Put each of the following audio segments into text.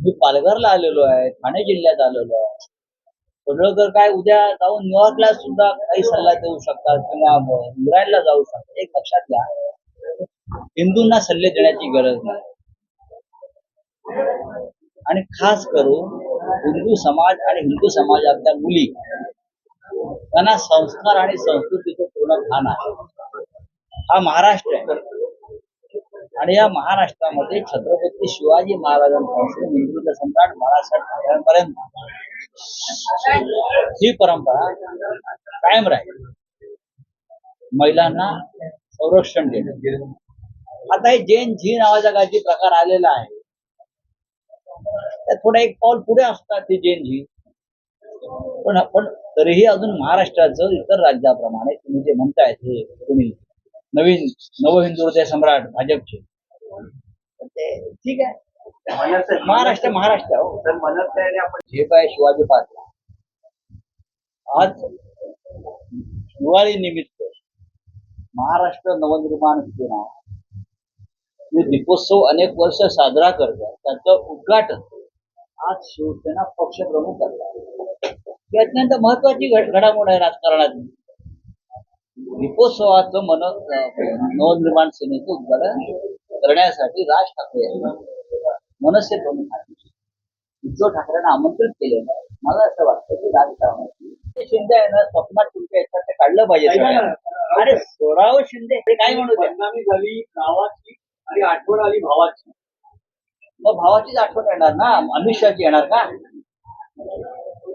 मी पालघरला आलेलो आहे ठाणे जिल्ह्यात आलेलो आहे. पडळकर काय उद्या जाऊन न्यूयॉर्कला सुद्धा काही सल्ला देऊ शकतात किंवा इस्रायलला जाऊ शकतात एक लक्षात घ्या. हिंदूंना सल्ले देण्याची गरज नाही. आणि खास करून हिंदू समाज आणि हिंदू समाजातल्या मुली. त्यांना संस्कार आणि संस्कृतीचं पूर्ण भान आहे. हा महाराष्ट्र आहे. आणि या महाराष्ट्रामध्ये छत्रपती शिवाजी महाराजांपासून हिंदूचा सम्राट बाळासाहेब ठाकरेंपर्यंत ही परंपरा कायम राहील. महिलांना संरक्षण देणं. आता हे जैन झी नावाचा काही प्रकार आलेला आहे. त्यात थोडं एक पाऊल पुढे असतात ते जैन झी. पण पण तरीही अजून महाराष्ट्राचं इतर राज्याप्रमाणे तुम्ही जे म्हणतायत हे तुम्ही नवीन नव हिंदू हृदय सम्राट भाजपचे. ते ठीक आहे. महाराष्ट्र महाराष्ट्र हो. तर मनत त्याने आपण जे काय शिवाजी पार्क. आज दिवाळी निमित्त महाराष्ट्र नवनिर्माण सेना जे दीपोत्सव अनेक वर्ष साजरा करतात त्याचं उद्घाटन आज शिवसेना पक्षप्रमुख करतात ही अत्यंत महत्वाची घड- घडामोड आहे राजकारणात. दीपोत्सवाचं मन नवनिर्माण सेनेचं उद्घाटन करण्यासाठी राज ठाकरे यांनी मनसे प्रमुख उद्धव ठाकरेंना आमंत्रित केलेलं आहे. मला असं वाटतं की राजकारणाची शिंदे आहे ना स्वप्नात तुमच्या याच्यात ते काढलं पाहिजे. अरे सोडावं शिंदे. ते काय म्हणू बदनामी झाली नावाची आणि आठवण आली भावाची. मग भावाचीच आठवण येणार ना? अमित शहाची येणार का?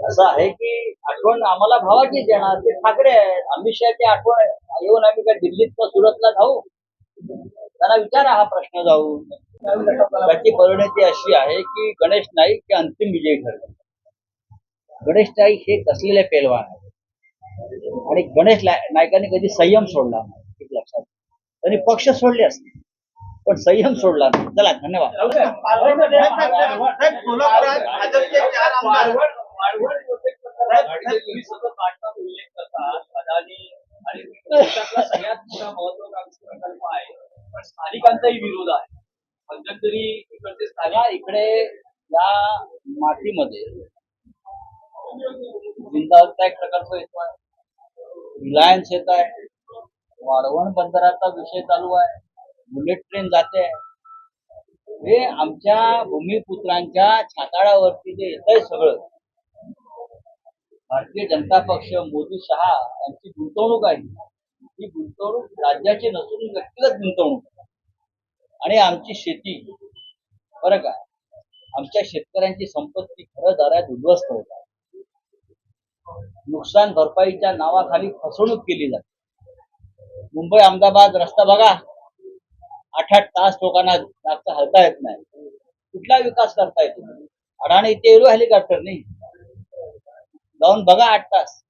असं आहे की आठवण आम्हाला भावाची देणार ते ठाकरे आहेत अमित शहाची आठवण येऊन आम्ही काय दिल्लीत का सुरतला जाऊ त्यांना विचारा हा प्रश्न जाऊन त्याची परिणती अशी आहे की गणेश नाईक हे अंतिम विजयी ठरले गणेश नाईक हे कसलेले पेलवान आहेत आणि गणेश नायकाने कधी संयम सोडला नाही लक्षात त्यांनी पक्ष सोडले असते पण संयम सोडला नाही चला धन्यवाद सगळ्यात मोठा महत्वाकांक्षी प्रकल्प आहे. पण स्थानिकांचाही विरोध आहे. मध्यंतरी इकडचे स्थानिक इकडे या मातीमध्ये जिंदावरचा एक प्रकल्प येतोय रिलायन्स येत आहे. वाढवण बंदराचा विषय चालू आहे. बुलेट ट्रेन जाते हे आमच्या भूमिपुत्रांच्या छाताळावरती जे येत सगळं भारतीय जनता पक्ष मोदी शहा यांची गुंतवणूक आहे. ही गुंतवणूक राज्याची नसून व्यक्तिगत गुंतवणूक आणि आमची शेती बरं का? आमच्या शेतकऱ्यांची संपत्ती खरं दारात उद्ध्वस्त होत आहे. नुकसान भरपाईच्या नावाखाली फसवणूक केली जाते. मुंबई अहमदाबाद रस्ता बघा. आठ आठ तास लोकांना जास्त हलता येत नाही. कुठला विकास करता येतो अडाणी ते हेलिकॉप्टर नाही. जाऊन बघा आठ तास.